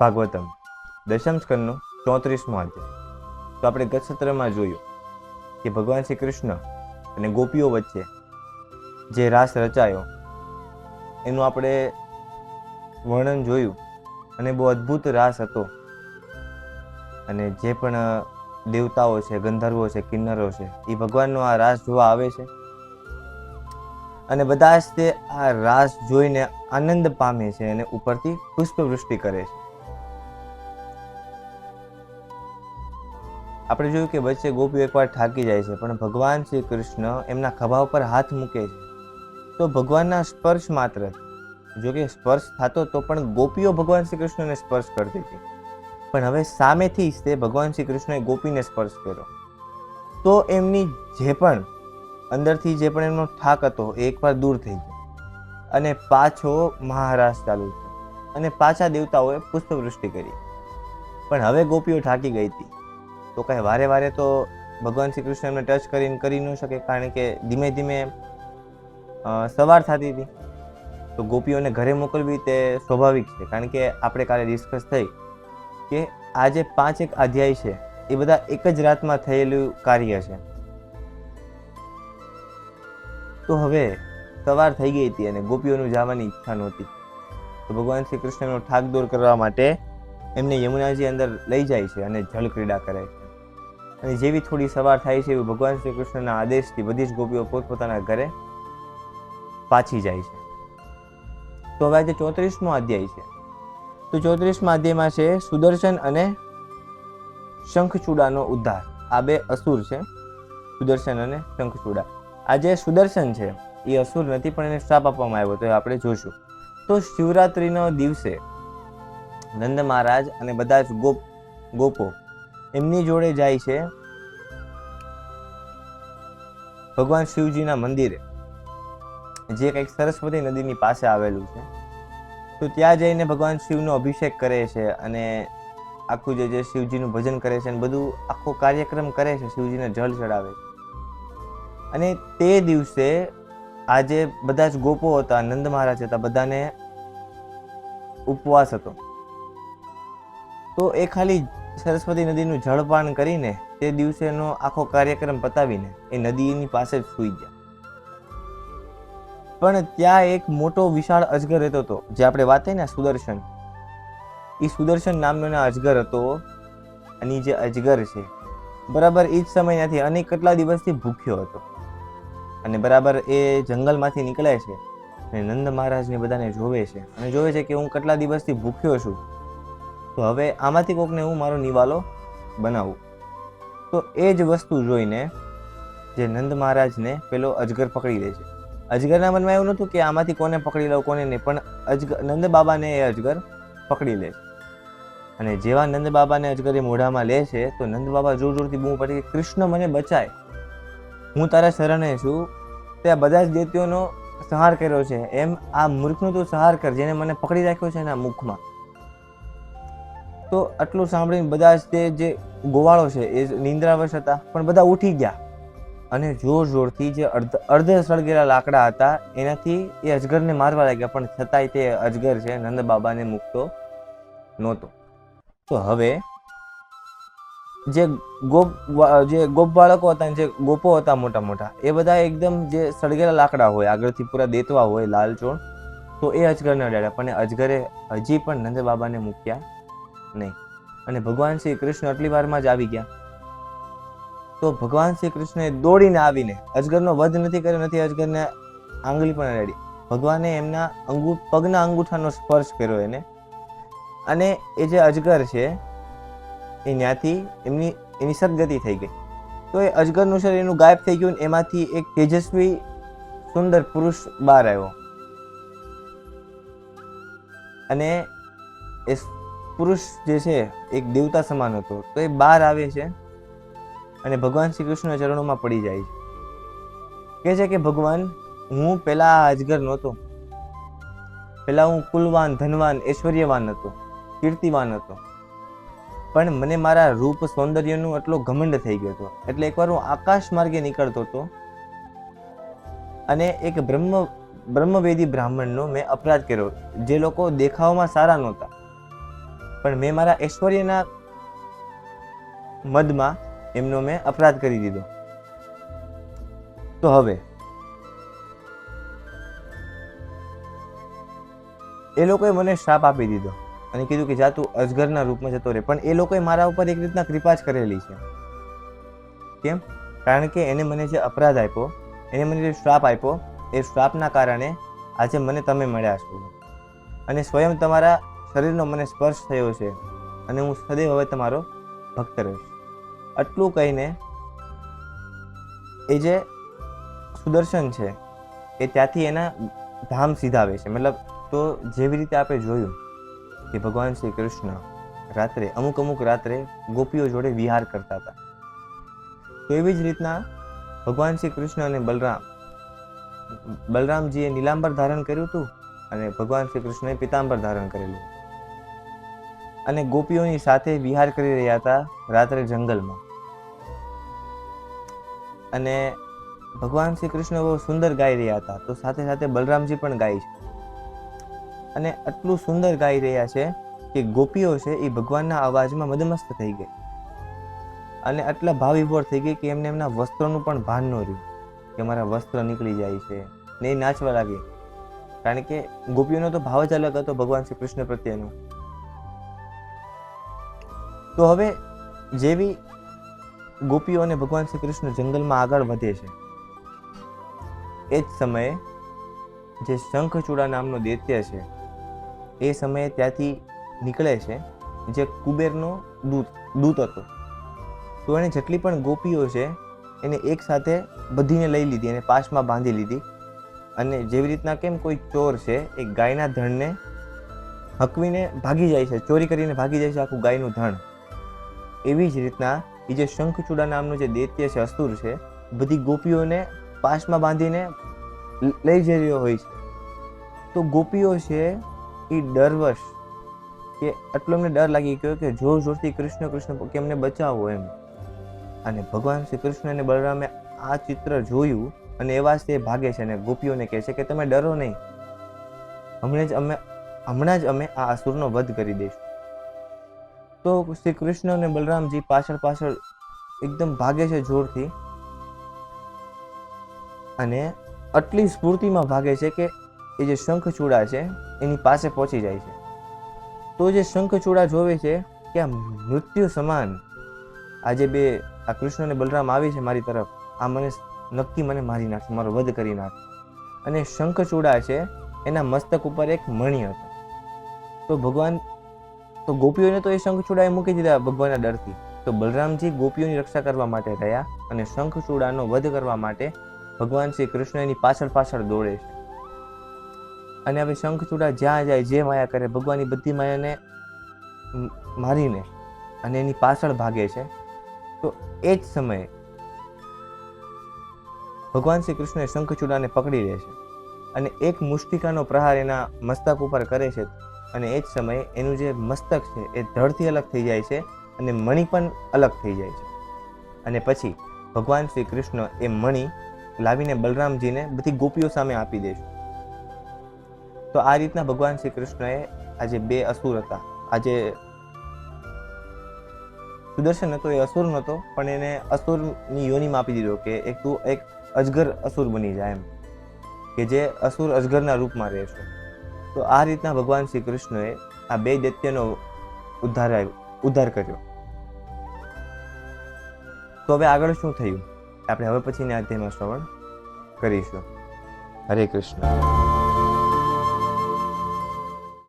ભાગવતમ, દશમ સ્કંદનું ચોત્રીસમો અધ્યાય. તો આપણે ગત સત્રમાં જોયું કે ભગવાન શ્રી કૃષ્ણ અને ગોપીઓ વચ્ચે જે રાસ રચાયો, એનું આપણે વર્ણન જોયું અને બહુ અદ્ભુત રાસ હતો. અને જે પણ દેવતાઓ છે, ગંધર્વો છે, કિન્નરો છે, એ ભગવાનનો આ રાસ જોવા આવે છે. અને બધા જ તે આ રાસ જોઈને આનંદ પામે છે અને ઉપરથી પુષ્પવૃષ્ટિ કરે છે. આપણે જોયું કે વચ્ચે ગોપીઓ એકવાર થાકી જાય છે, પણ ભગવાન શ્રી કૃષ્ણ એમના ખભા ઉપર હાથ મૂકે છે. તો ભગવાનના સ્પર્શ માત્ર. જો કે સ્પર્શ થતો તો પણ ગોપીઓ ભગવાન શ્રી કૃષ્ણને સ્પર્શ કરતી હતી. પણ હવે સામેથી જ તે ભગવાન શ્રી કૃષ્ણએ ગોપીને સ્પર્શ કર્યો. તો એમની જે પણ, અંદરથી જે પણ એમનો થાક હતો એ એકવાર દૂર થઈ ગયો. અને પાછો મહારાજ ચાલુ થયો. અને પાછા દેવતાઓએ પુષ્પવૃષ્ટિ કરી. પણ હવે ગોપીઓ થાકી ગઈ હતી. તો કાંઈ વારે વારે તો ભગવાન શ્રી કૃષ્ણ એમને ટચ કરીને કરી ન શકે, કારણ કે ધીમે ધીમે સવાર થતી હતી. તો ગોપીઓને ઘરે મોકલવી તે સ્વાભાવિક છે, કારણ કે આપણે કાલે ડિસ્કસ થઈ કે આ જે પાંચ એક અધ્યાય છે, એ બધા એક જ રાતમાં થયેલું કાર્ય છે. તો હવે સવાર થઈ ગઈ હતી અને ગોપીઓનું જવાની ઈચ્છા નહોતી. તો ભગવાન શ્રી કૃષ્ણનો થાક દૂર કરવા માટે એમને યમુનાજી અંદર લઈ જાય છે અને જળ ક્રીડા કરે છે. અને જેવી થોડી સવાર થાય છે એવી ભગવાન શ્રી કૃષ્ણના આદેશથી બધી જ ગોપીઓ પોતપોતાના ઘરે પાછી જાય છે. તો હવે આજે ચોત્રીસમો અધ્યાય છે. તો ચોત્રીસમા અધ્યાયમાં છે, સુદર્શન અને શંખચૂડાનો ઉદ્ધાર. આ બે અસુર છે, સુદર્શન અને શંખચૂડા. આ જે સુદર્શન છે, એ અસુર નથી, પણ એને શ્રાપ આપવામાં આવ્યો, તો એ આપણે જોશું. તો શિવરાત્રિનો દિવસે નંદ મહારાજ અને બધા જ ગોપ, ગોપો એમની જોડે જાય છે ભગવાન શિવજીના મંદિરે, જે કંઈક સરસ્વતી નદીની પાસે આવેલું છે. તો ત્યાં જઈને ભગવાન શિવનો અભિષેક કરે છે અને આખું જે જે શિવજીનું ભજન કરે છે અને બધું આખો કાર્યક્રમ કરે છે, શિવજીને જળ ચડાવે છે. અને તે દિવસે આજે બધા જ ગોપો હતા, નંદ મહારાજ હતા, બધાને ઉપવાસ હતો. તો એ ખાલી સરસ્વતી નદીનું જળપાન કરીને તે દિવસેનો આખો કાર્યક્રમ પતાવીને એ નદીની પાસે જ સૂઈ ગયા. પણ ત્યાં એક મોટો વિશાળ અજગર રહેતો હતો, જે આપણે વાત ને સુદર્શન. એ સુદર્શન નામનો અજગર હતો અને જે અજગર છે, બરાબર એ જ સમયથી અને કેટલા દિવસથી ભૂખ્યો હતો. અને બરાબર એ જંગલમાંથી નીકળે છે અને નંદ મહારાજને બધાને જોવે છે. અને જોવે છે કે હું કેટલા દિવસથી ભૂખ્યો છું તો હવે આમાંથી કોકને હું મારો નિવાલો બનાવું. તો એ જ વસ્તુ જોઈને જે નંદ મહારાજને પેલો અજગર પકડી લે છે. અજગરના મનમાં એવું નહોતું કે આમાંથી કોને પકડી લઉં, કોને નહીં, પણ અજગર નંદ બાબાને એ અજગર પકડી લે છે. અને જેવા નંદ બાબાને અજગર એ મોઢામાં લે છે, તો નંદ બાબા જોર જોરથી બૂમ પડી કે, કૃષ્ણ, મને બચાય. હું તારા શરણે છું. તે બધા જ દૈત્યોનો સહાર કર્યો છે. એમ આ મૂર્ખનો તું સહાર કર, જેને મને પકડી રાખ્યો છે એના મુખમાં. તો આટલું સાંભળીને બધા જ તે જે ગોવાળો છે, એ નિંદ્રાવશ હતા, પણ બધા ઉઠી ગયા. અને જોર જોરથી જે અર્ધ અર્ધ સળગેલા લાકડા હતા, એનાથી એ અજગરને મારવા લાગ્યા, પણ છતાંય તે અજગર છે, નંદ બાબાને મૂકતો નહોતો. તો હવે જે ગોપ જે ગોપ બાળકો હતા, જે ગોપો હતા મોટા મોટા, એ બધા એકદમ જે સળગેલા લાકડા હોય, આગળથી પૂરા દેતવા હોય, લાલચોળ, તો એ અજગરને અડાડ્યા, પણ અજગરે હજી પણ નંદ બાબાને મૂક્યા નહીં. અને ભગવાન શ્રી કૃષ્ણ આટલી વારમાં જ આવી ગયા. તો ભગવાન શ્રી કૃષ્ણએ દોડીને આવીને અજગરનો વધ નથી કર્યો, નથી અજગરને આંગળી પણ અડાડી ભગવાને એમના અંગુ, પગના અંગૂઠાનો સ્પર્શ કર્યો એને. અને એ જે અજગર છે, એ ત્યાંથી એમની, એની સદગતિ થઈ ગઈ. તો એ અજગરનું શરીર એનું ગાયબ થઈ ગયું એમાંથી એક તેજસ્વી, સુંદર પુરુષ બહાર આવ્યો. અને એ પુરુષ જે છે, એક દેવતા સમાન હતો. તો એ બહાર આવે છે અને ભગવાન શ્રી કૃષ્ણના ચરણોમાં પડી જાય છે. કહે છે કે, ભગવાન, હું પહેલાં અજગર નહોતો. પહેલાં હું કુલવાન, ધનવાન, ઐશ્વર્યવાન હતો, કીર્તિવાન હતો. પણ મને મારા રૂપ સૌંદર્યનું એટલો ઘમંડ થઈ ગયો હતો. એટલે એકવાર હું આકાશ માર્ગે નીકળતો હતો અને એક બ્રહ્મ, બ્રહ્મવેદી બ્રાહ્મણનો મેં અપરાધ કર્યો. જે લોકો દેખાવમાં સારા નહોતા. પણ મેં મારા ઐશ્વર્યના મદમાં એમનો મેં અપરાધ કરી દીધો. તો હવે, એ લોકોએ મને શ્રાપ આપી દીધો અને કીધું કે જા તું અજગરના રૂપમાં જતો રહે. પણ એ લોકોએ મારા ઉપર એક રીતના કૃપા જ કરેલી છે. કેમ? કારણ કે એને મને જે અપરાધ આપ્યો, એને મને જે શ્રાપ આપ્યો, એ શ્રાપના કારણે આજે મને તમે મળ્યા છો. અને સ્વયં તમારા શરીરનો મને સ્પર્શ થયો છે અને હું સદૈવ હવે તમારો ભક્ત રહીશ. આટલું કહીને એ જે સુદર્શન છે, એ ત્યાંથી એના ધામ સીધાવે છે. મતલબ તો જેવી રીતે આપણે જોયું કે ભગવાન શ્રી કૃષ્ણ રાત્રે, અમુક અમુક રાત્રે ગોપીઓ જોડે વિહાર કરતા હતા. તો એવી જ રીતના ભગવાન શ્રી કૃષ્ણ અને બલરામ, બલરામજીએ નીલાંબર ધારણ કર્યું હતું અને ભગવાન શ્રી કૃષ્ણએ પિતાંબર ધારણ કરેલું. અને ગોપીઓની સાથે વિહાર કરી રહ્યા હતા રાત્રે જંગલમાં. અને ભગવાન શ્રી કૃષ્ણ બહુ સુંદર ગાઈ રહ્યા હતા. તો સાથે સાથે બલરામજી પણ ગાય છે. અને આટલું સુંદર ગાઈ રહ્યા છે કે ગોપીઓ છે એ ભગવાનના અવાજમાં મદમસ્ત થઈ ગઈ. અને આટલા ભાવિભોર થઈ ગઈ કે એમને એમના વસ્ત્રોનું પણ ભાન ન રહ્યું. કે મારા વસ્ત્ર નીકળી જાય છે ને એ નાચવા લાગે. કારણ કે ગોપીઓનો તો ભાવ જ અલગ હતો ભગવાન શ્રી કૃષ્ણ પ્રત્યેનો. તો હવે જેવી ગોપીઓ અને ભગવાન શ્રી કૃષ્ણ જંગલમાં આગળ વધે છે, એ જ સમયે જે શંખચૂડા નામનો દૈત્ય છે, એ સમયે ત્યાંથી નીકળે છે, જે કુબેરનો દૂત દૂત હતો. તો એણે જેટલી પણ ગોપીઓ છે, એને એક સાથે બધીને લઈ લીધી અને પાસમાં બાંધી લીધી અને જેવી રીતના કેમ કોઈ ચોર છે, એ ગાયના ધણને હકવીને ભાગી જાય છે, ચોરી કરીને ભાગી જાય છે આખું ગાયનું ધણ. એવી જ રીતના એ જે શંખચૂડા નામનું જે દૈત્ય છે અસુર છે, બધી ગોપીઓને પાશમાં બાંધીને લઈ જઈ રહ્યો હોય છે. તો ગોપીઓ છે એ ડરવશ કે આટલો એમને ડર લાગી ગયો કે જોર જોરથી કૃષ્ણ કૃષ્ણ કે એમને બચાવો એમ. અને ભગવાન શ્રી કૃષ્ણ અને બલરામે આ ચિત્ર જોયું અને એવા જ તે ભાગે છે અને ગોપીઓને કહે છે કે તમે ડરો નહીં. હમણાં જ અમે હમણાં જ અમે આ અસુરનો વધ કરી દઈશું. તો શ્રી કૃષ્ણ અને બલરામજી પાછળ પાછળ એકદમ ભાગે છે જોરથી. અને આટલી સ્ફૂર્તિમાં ભાગે છે કે એ જે શંખચૂડા છે, એની પાસે પહોંચી જાય છે. તો જે શંખચૂડા જોવે છે કે આ મૃત્યુ સમાન આજે બે આ કૃષ્ણ અને બલરામ આવી છે મારી તરફ, આ મને નક્કી મને મારી નાખશે, મારો વધ કરી નાખશે. અને શંખચૂડા છે, એના મસ્તક ઉપર એક મણિ હતો. તો ભગવાન તો ગોપીઓને તો એ શંખચૂડાએ મૂકી દીધા ભગવાનના ડરથી. તો બલરામજી ગોપીઓની રક્ષા કરવા માટે રહ્યા અને શંખચૂડાનો વધ કરવા માટે ભગવાન શ્રી કૃષ્ણ એની પાછળ પાછળ દોડે છે. અને હવે શંખચૂડા જ્યાં જાય જે માયા કરે, ભગવાનની બધી માયાને મારીને અને એની પાછળ ભાગે છે. તો એ જ સમયે ભગવાન શ્રી કૃષ્ણએ શંખચૂડાને પકડી લે છે. અને એક મુષ્ટિકાનો પ્રહાર એના મસ્તક ઉપર કરે છે. અને એ જ સમયે એનું જે મસ્તક છે, એ ધડથી અલગ થઈ જાય છે અને મણિ પણ અલગ થઈ જાય છે. અને પછી ભગવાન શ્રી કૃષ્ણ એ મણિ લાવીને બલરામજીને બધી ગોપીઓ સામે આપી દે છે. તો આ રીતના ભગવાન શ્રી કૃષ્ણએ આજે બે અસુર હતા. આજે સુદર્શન હતો, એ અસુર નહોતો, પણ એને અસુરની યોનિમાં આપી દીધો કે એક તું એક અજગર અસુર બની જાય એમ. કે જે અસુર અજગરના રૂપમાં રહેશે. તો આ રીતના ભગવાન શ્રી કૃષ્ણએ આ બે દૈત્યનો ઉદ્ધાર ઉદ્ધાર કર્યો. તો હવે આગળ શું થયું? આપણે હવે પછીના અધ્યાયમાં શ્રવણ કરીશું. હરે કૃષ્ણ.